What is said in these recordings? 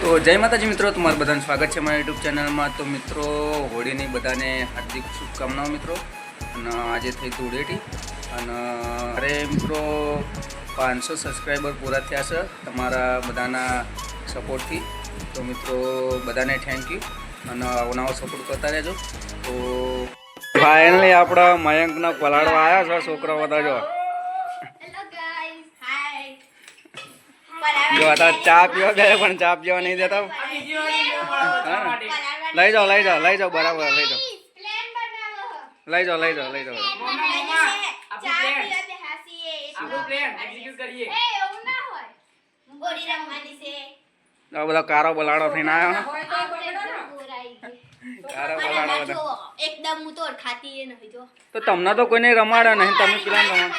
તો જય માતાજી મિત્રો, તમારું બધાનું સ્વાગત છે મારા યુટ્યુબ ચેનલમાં. તો મિત્રો, હોળીની બધાને હાર્દિક શુભકામનાઓ મિત્રો. અને આજે થઈ ધૂળેટી અને અરે મિત્રો, પાંચસો સબસ્ક્રાઈબર પૂરા થયા છે તમારા બધાના સપોર્ટથી. તો મિત્રો, બધાને થેન્ક યુ અને આવો નવો સપોર્ટ કરતા રહેજો. તો ફાઇનલી આપણા મયંકના પલાળવા આવ્યા છે છોકરા બધા જો. જો આ તો ચા પીવા ગયા પણ ચા પીવા નહીં દેતા. હા. લઈ જાઓ લઈ જાઓ લઈ જાઓ બરાબર લઈ જાઓ. લઈ જાઓ લઈ જાઓ લઈ જાઓ. ચા પીવા બે હાસીએ આપણું પ્લાન એક્ઝિક્યુટ કરીએ. એ એવું ના હોય. ગોળી રમવાની છે. આ બધા કારો બલાડો થઈને આવ્યો. કારો બલાડો બધા. એકદમ હું તો ખાતી એ નહીં જો. તો તમને તો કોઈને રમાડે નહીં તમે પેલા રમાડ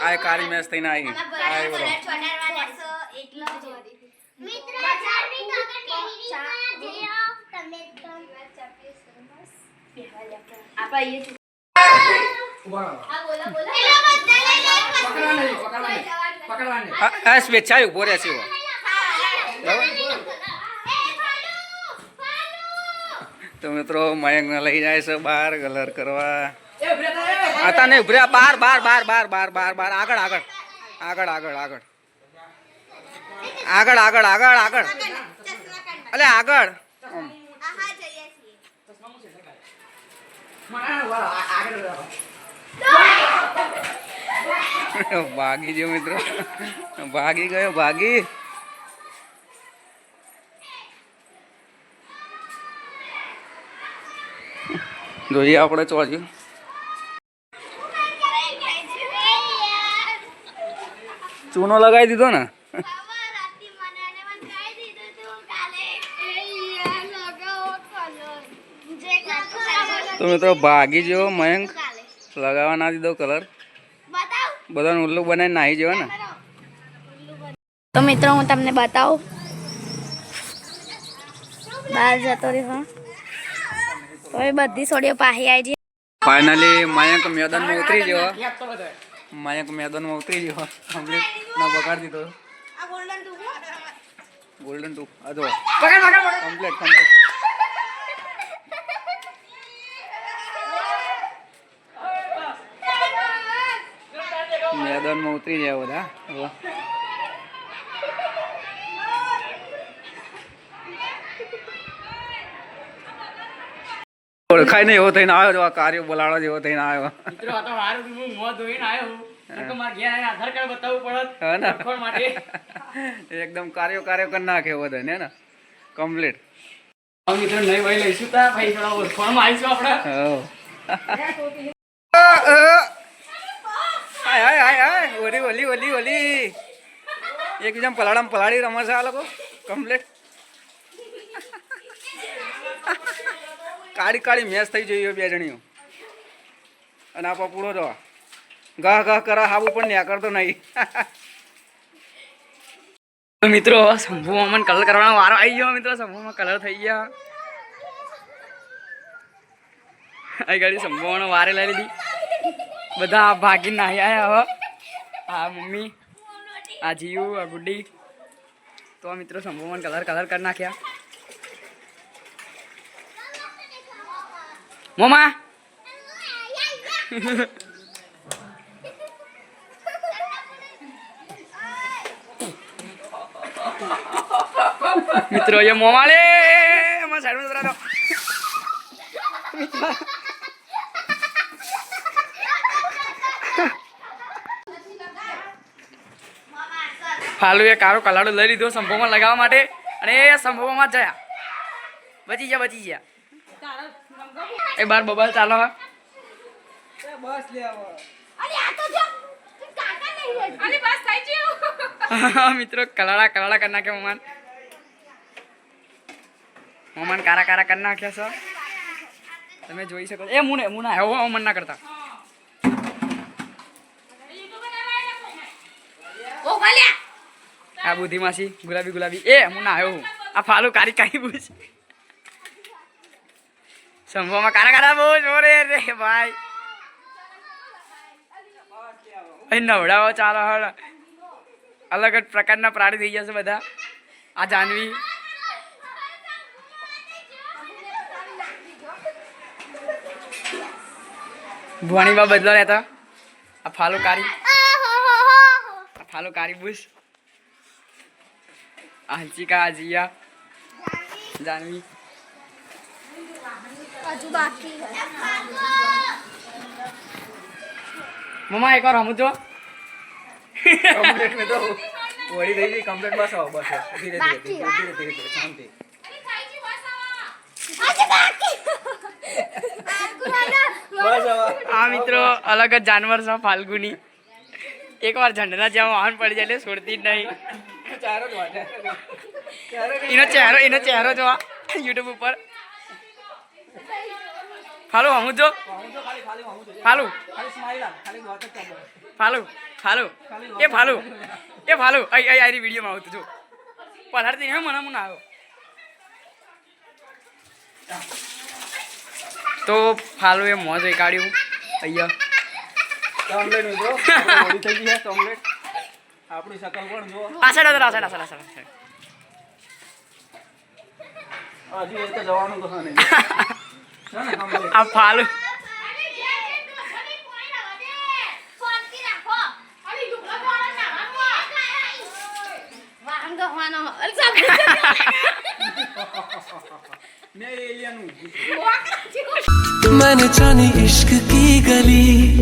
આય કાળી મેસ થઈને આવી આય બોલો સ્વેચ્છા ઊભો રહ્યા છે તો મિત્રો મયંકને લઈ જાય છે બહાર કલર કરવા. આતા નહીં ઉભર્યા બાર બાર બાર બાર બાર બાર બાર. આગળ આગળ. આગળ આગળ આગળ. આગળ આગળ આગળ આગળ. અલે, આગળ. ભાગી ગયો મિત્રો. ભાગી ગયો, ભાગી. જોઈએ આપણે ચોજ્યું ચૂનો લગાવી દીધો ને? તો મિત્રો ભાગી ગયો મયંક. લગાવવા ના દીધો કલર બધાને ઉલ્લુ બનાવીને નાહી જેવા ને. તો મિત્રો હું તમને બતાવું. બહાર જતો રહ્યો હવે બધી સોડીઓ પાહી આવી છે ફાઇનલી મયંક મેદાનમાં ઉતરી ગયો. મયંક મેદાનમાં ઉતરી ગયો. કમ્પ્લીટ ના બગાડી દીધો. ગોલ્ડન ટુ આ જો. કમ્પ્લીટ કમ્પ્લીટ મેદાનમાં ઉતરી જાય બધા હવે ઓળખાય ને એવો થઈને આવ્યો આ કાર્યો બોલાડો જેવો થઈને આવ્યો. મિત્રો આ તો મારું હું મોં ધોઈને આવ્યો હું. ઘેર આધાર કાર્ડ બતાવવું પડત. હા ને? લખવા માટે. એકદમ કાર્યો કાર્યો કરી નાખે બધા ને ને. કમ્પ્લીટ મિત્રો નહીં ભાઈ લઈશું તા ભાઈ થોડા ઓળખવામાં આવીશું આપણે. હાય હાય હાય હાય. ઓલી ઓલી ઓલી ઓલી. એકબીજા પલાડામ પલાડી રમે છે આ લોકો. કમ્પ્લીટ કાળી કાળી મેચ થઈ જઈ બે જણીઓ. અને આ પૂરો જો ગહ ગહ કરા હાવું પણ ન્યા કરતો નહીં મિત્રો મને કલર કરવાનો વારો આવી ગયો મિત્રો. શંભુમાં કલર થઈ ગયા. આ ગાડી શંભુવાનો વારે લઈ લીધી. બધા ભાગી નાહી આવ્યા હવે આ મમ્મી, આ જીયુ, આ ગુડ્ડી તો મિત્રો, શંભુમાં કલર કલર કરી નાખ્યા. મોમા મિત્રો એ મોમાલે એમાં સાઈડમાં દો ફાલુ એ કારો કલાડો લઈ લીધો સંભવમાં લગાવવા માટે અને એ સંભવમાં જયા. બચી ગયા બચી ગયા. એ બાર બબલ ચાલો હા. બસ લે આવો. અરે આ તો જો કાકા નહીં અરે બસ થઈ ગયું. મિત્રો કલાડા કલાળા કરના નાખે મમાન. મમાન કારા કારા કરી નાખ્યા છો. તમે જોઈ શકો એ મુને મુના એવો અમન ના કરતા. આ બુધી માસી ગુલાબી ગુલાબી. એ મુના આવ્યો આ ફાલુ કારી કારી બુધી સંભવમાં કારા કારા બહુ જોરે રે ભાઈ. અહીં નવડાવો ચાલો હળ. અલગ જ પ્રકારના પ્રાણી થઈ જશે બધા. આ જાનવી. ભણીમાં બદલો રહેતા આ ફાલુ કારી. આ ફાલુ કારી બુશ. આ હંસિકા આ જીયા. જાનવી. હજુ બાકી મમ્મા એકવાર હમું તો કમ્પ્લીટ મે તો વળી થઈ ગઈ કમ્પ્લીટ બસ આવો બસ ધીરે ધીરે ધીરે ધીરે ધીરે શાંતિ આ મિત્રો અલગ જ જાનવર છે ફાલ્ગુની એકવાર ઝંડના જ્યાં વાહન પડી જાય એટલે છોડતી જ નહીં એનો ચહેરો એનો ચહેરો જોવા યુટ્યુબ ઉપર ફાલુ હમું જો ફાલુ ફાલુ ફાલુ એ ફાલુ એ ફાલુ આઈ આઈ આરી વિડીયોમાં આવતું જો. પલાળતી નહીં મને મને આવ્યો તો ફાલુ એ મોજ કાઢ્યું. અહીંયા. કમ્પ્લીટ મિત્રો થઈ ગઈ છે આપણી શકલ પણ જો. આ સાઈડ આ સાઈડ આ સાઈડ આ સાઈડ હજી એ તો જવાનું તો નહીં. ને? આ ફાલુ વાહન ગવાનો મેં એલિયન હું मैंने जानी इश्क की गली